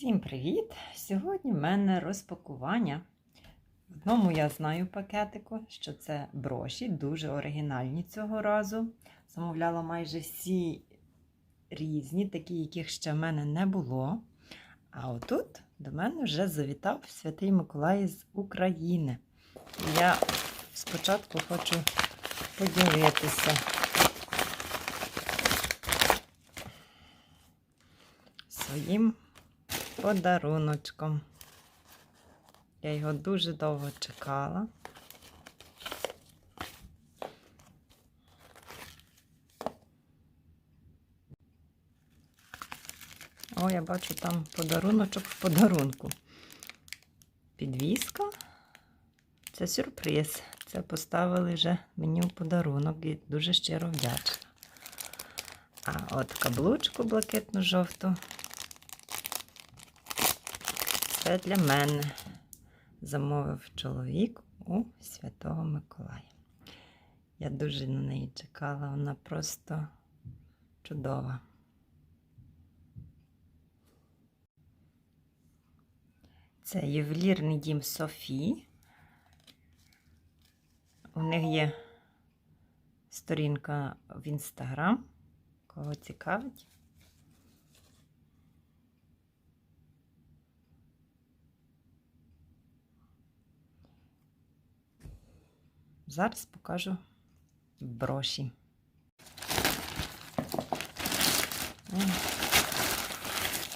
Всім привіт! Сьогодні в мене розпакування. В одному я знаю пакетику, що це броші, дуже оригінальні цього разу. Замовляла майже всі різні, такі, яких ще в мене не було. А отут до мене вже завітав Святий Миколай з України. Я спочатку хочу поділитися. Своїм подаруночком. Я його дуже довго чекала. О, я бачу там подаруночок в подарунку. Підвіска. Це сюрприз. Це поставили вже мені в подарунок і дуже щиро вдячна. А от каблучку блакитно-жовту це для мене замовив чоловік у Святого Миколая. Я дуже на неї чекала, вона просто чудова. Це ювелірний дім Софі. У них є сторінка в інстаграм. Кого цікавить? Зараз покажу броші.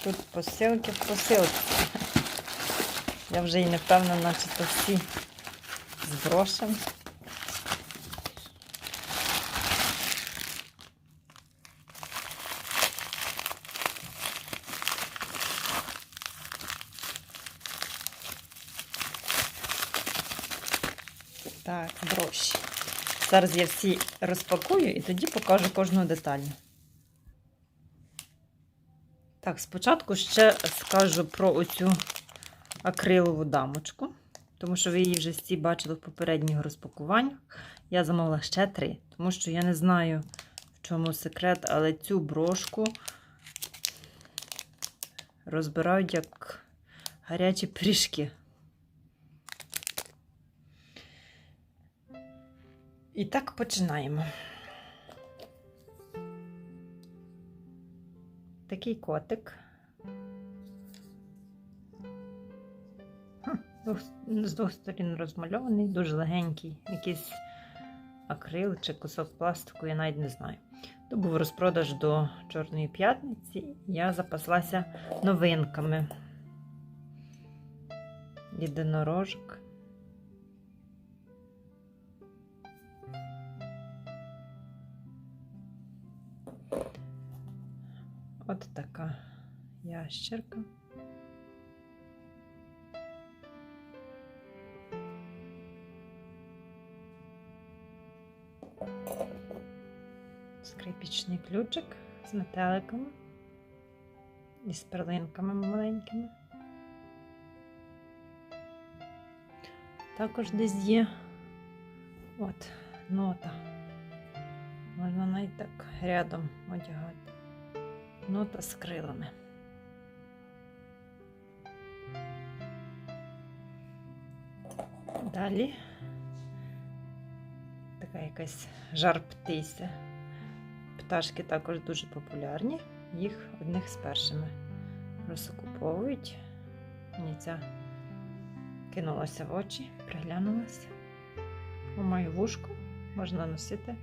Тут посилки в посилці. Я вже і не впевнена, чи то всі з грошем. Так, гроші. Зараз я всі розпакую і тоді покажу кожну деталь. Так, спочатку ще скажу про оцю акрилову дамочку, тому що ви її вже всі бачили в попередніх розпакуваннях. Я замовила ще три, тому що я не знаю, в чому секрет, але цю брошку розбирають як гарячі пиріжки. І так починаємо. Такий котик. З двох сторін розмальований, дуже легенький, якийсь акрил чи кусок пластику, я навіть не знаю. То був розпродаж до Чорної п'ятниці. Я запаслася новинками. Єдинорожок. От така ящерка. Скрипічний ключик з метеликами і з перлинками маленькими. Також десь є от нота. Можна навіть так рядом одягати нота з крилами. Далі така якась жар птиця. Пташки також дуже популярні, їх одних з першими розкуповують. Мені ця кинулася в очі, приглянулася. У мою вушку можна носити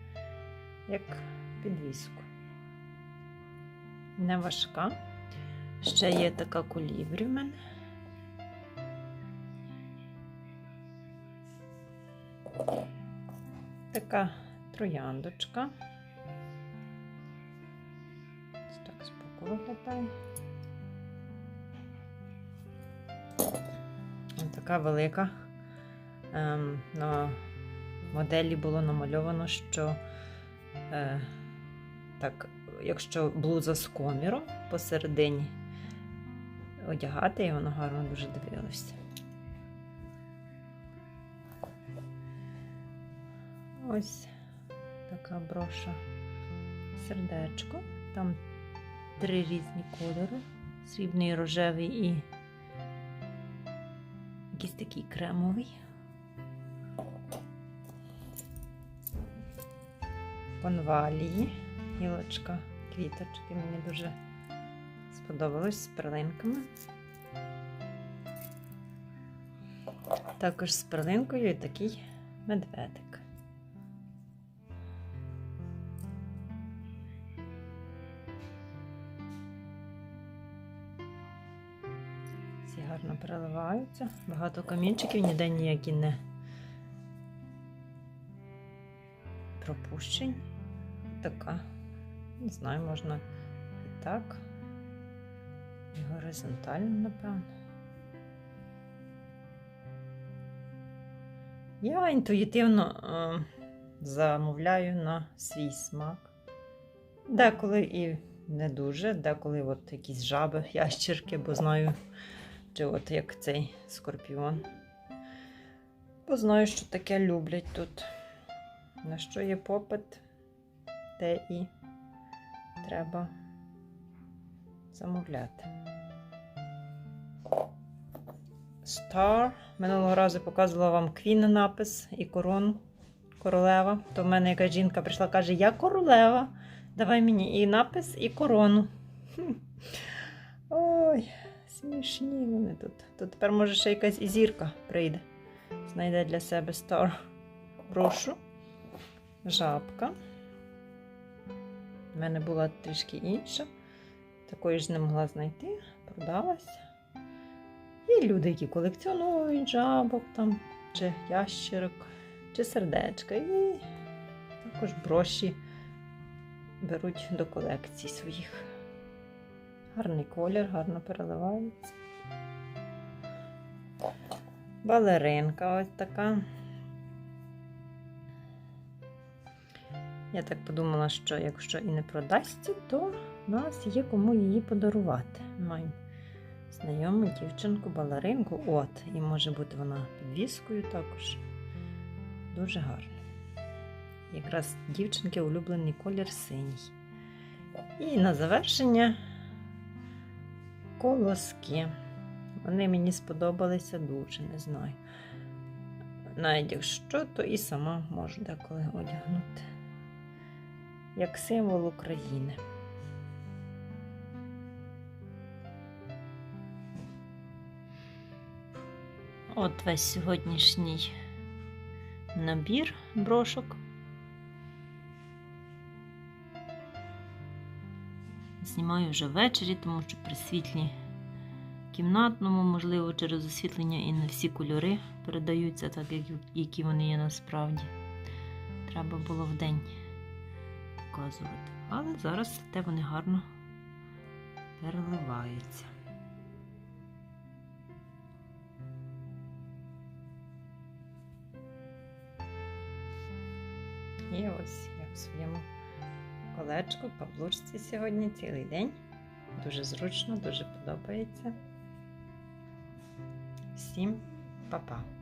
як підвіску не важка. Ще є така колібрі в мене. Така трояндочка. Ось так збоку виглядає. Ось така велика. Ем, на моделі було намальовано, що е, так якщо блуза з коміром посередині одягати, і воно гарно дуже дивилося. Ось така броша сердечко. Там три різні кольори. Срібний рожевий і якийсь такий кремовий. Конвалії, гілочка, квіточки. Мені дуже сподобалось з перлинками. Також з перлинкою і такий медведик. Всі гарно переливаються. Багато камінчиків, ніде ніякі не пропущень. Така. Не знаю, можна і так. І горизонтально, напевно. Я інтуїтивно е, замовляю на свій смак. Деколи і не дуже, деколи от якісь жаби, ящірки, бо знаю, чи от як цей скорпіон. Бо знаю, що таке люблять тут. На що є попит, те і треба замовляти. Star. Минулого разу показувала вам Queen напис і корону королева. То в мене якась жінка прийшла каже: Я королева. Давай мені і напис, і корону. Ой, смішні вони тут. Тут тепер може ще якась і зірка прийде. Знайде для себе Star. Прошу. Жабка. У мене була трішки інша. Такої ж не могла знайти, продалася. Є люди, які колекціонують жабок там, чи ящерок, чи сердечка. І також броші беруть до колекцій своїх. Гарний колір, гарно переливається. Балеринка ось така. Я так подумала, що якщо і не продасться, то в нас є кому її подарувати. Маємо знайому дівчинку, балеринку. От, і може бути вона підвіскою також. Дуже гарно. Якраз дівчинки улюблений колір синій. І на завершення колоски. Вони мені сподобалися дуже, не знаю. Навіть якщо, то і сама можу деколи одягнути. Як символ України. От весь сьогоднішній набір брошок. Знімаю вже ввечері, тому що при світлі кімнатному, можливо, через освітлення і не всі кольори передаються так, як, які вони є насправді. Треба було вдень показувати. Але зараз те вони гарно переливаються. І ось я в своєму колечку, паблучці сьогодні цілий день. Дуже зручно, дуже подобається. Всім па-па!